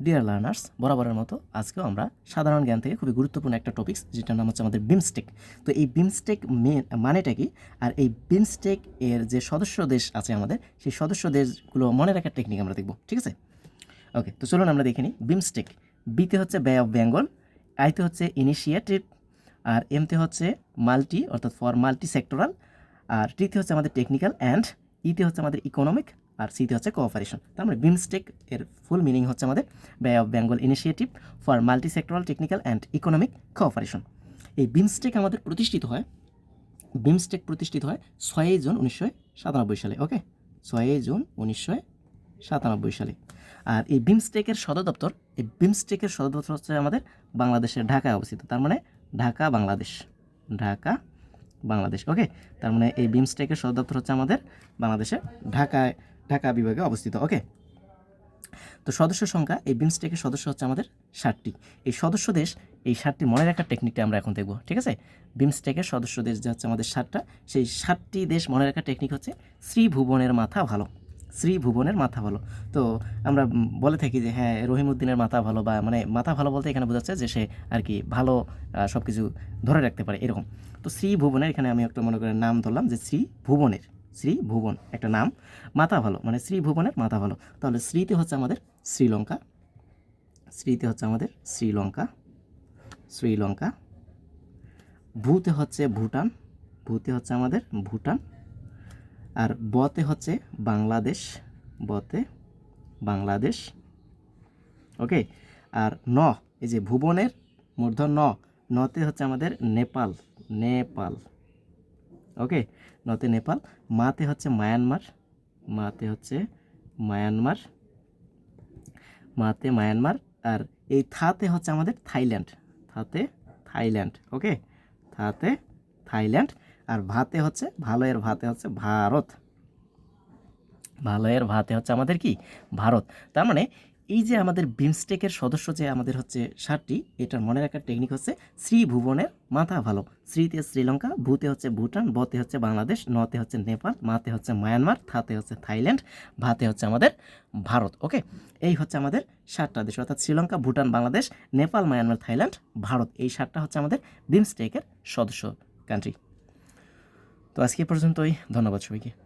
Dear learners বরাবরের মতো আজকেও আমরা সাধারণ জ্ঞান থেকে খুবই গুরুত্বপূর্ণ একটা টপিক্স যেটার নাম হচ্ছে আমাদের বিমস্টেক তো এই বিমস্টেক মানেটা কি? আর এই বিমস্টেক এর যে সদস্য দেশ আছে আমাদের, সেই সদস্য দেশগুলো মনে রাখার টেকনিক আমরা দেখব, ঠিক আছে? ওকে তো চলুন আমরা দেখে নিই। বিমস্টেক বিতে হচ্ছে বে অফ বেঙ্গল আইতে হচ্ছে ইনিশিয়েটিভ আর এমতে হচ্ছে মাল্টি অর্থাৎ ফর মাল্টি সেক্টরাল আর টিতে হচ্ছে আমাদের টেকনিক্যাল অ্যান্ড ইতে হচ্ছে আমাদের ইকোনমিক আর সিতে হচ্ছে কোঅপারেশন তার মানে বিমস্টেক এর ফুল মিনিং হচ্ছে আমাদের bay of Bengal initiative for multi sectoral technical and economic cooperation এই বিমস্টেক আমাদের প্রতিষ্ঠিত হয় বিমস্টেক প্রতিষ্ঠিত হয় ছয়ই জুন উনিশশো সাতানব্বই সালে ওকে ছয়ই জুন উনিশশো সাতানব্বই সালে। আর এই বিমস্টেকের সদর দপ্তর, এই বিমস্টেকের সদর দপ্তর হচ্ছে আমাদের বাংলাদেশের ঢাকায় অবস্থিত। তার মানে ঢাকা, বাংলাদেশ। ঢাকা, বাংলাদেশ ওকে তার মানে এই বিমস্টেকের সদর দপ্তর হচ্ছে আমাদের বাংলাদেশের ঢাকায়। ঢাকা বিভাগে অবস্থিত ওকে তো সদস্য সংখ্যা, এই বিমস্টেকের সদস্য হচ্ছে আমাদের ষাটটি। এই সদস্য দেশ, এই ষাটটি মনে রাখার টেকনিকটা আমরা এখন দেখব, ঠিক আছে? বিমস্টেকের সদস্য দেশ যে হচ্ছে আমাদের ষাটটা, সেই ষাটটি দেশ মনে রাখার টেকনিক হচ্ছে শ্রীভুবনের মাথা ভালো। শ্রীভুবনের মাথা ভালো। তো আমরা বলে থাকি যে হ্যাঁ রহিমউদ্দিনের মাথা ভালো বা মানে মাথা ভালো বলতে এখানে বোঝাচ্ছে যে, সে আর কি ভালো সব কিছু ধরে রাখতে পারে, এরকম। তো শ্রী ভুবনের এখানে আমি একটা মনে করেন নাম ধরলাম যে শ্রী ভুবনের শ্রী ভুবন, একটা নাম, মাথা ভালো মানে শ্রী ভুবনের মাথা ভালো। তাহলে শ্রীতে হচ্ছে আমাদের শ্রীলঙ্কা শ্রীতে হচ্ছে আমাদের শ্রীলঙ্কা শ্রীলঙ্কা। ভূতে হচ্ছে ভুটান, ভূতে হচ্ছে আমাদের ভুটান। আর বতে হচ্ছে বাংলাদেশ, বতে বাংলাদেশ। ওকে? আর ন, এই যে ভুবনের মূর্ধ ন নতে হচ্ছে আমাদের নেপাল নেপাল। ওকে নতে নেপাল মাতে হচ্ছে মায়ানমার মাতে হচ্ছে মায়ানমার মাতে মায়ানমার আর এই থাতে হচ্ছে আমাদের থাইল্যান্ড থাতে থাইল্যান্ড ওকে থাতে থাইল্যান্ড আর ভাতে হচ্ছে, ভালোয়ের ভাতে হচ্ছে ভারত. ভালোয়ের ভাতে হচ্ছে আমাদের কি? ভারত। তার মানে এই যে আমাদের বিমস্টেকের সদস্য যে আমাদের হচ্ছে ষাটটি এটার মনে রাখার টেকনিক হচ্ছে শ্রী ভুবনের মাথা ভালো। শ্রীতে শ্রীলঙ্কা, ভূতে হচ্ছে ভুটান, বতে হচ্ছে বাংলাদেশ, নতে হচ্ছে নেপাল, মাতে হচ্ছে মায়ানমার, থাতে হচ্ছে থাইল্যান্ড, ভাতে হচ্ছে আমাদের ভারত ওকে এই হচ্ছে আমাদের সাতটা দেশ, অর্থাৎ শ্রীলঙ্কা, ভুটান, বাংলাদেশ, নেপাল, মায়ানমার, থাইল্যান্ড, ভারত, এই সাতটা হচ্ছে আমাদের বিমস্টেকের সদস্য কান্ট্রি তো আজকে পর্যন্তই, ধন্যবাদ সবাইকে।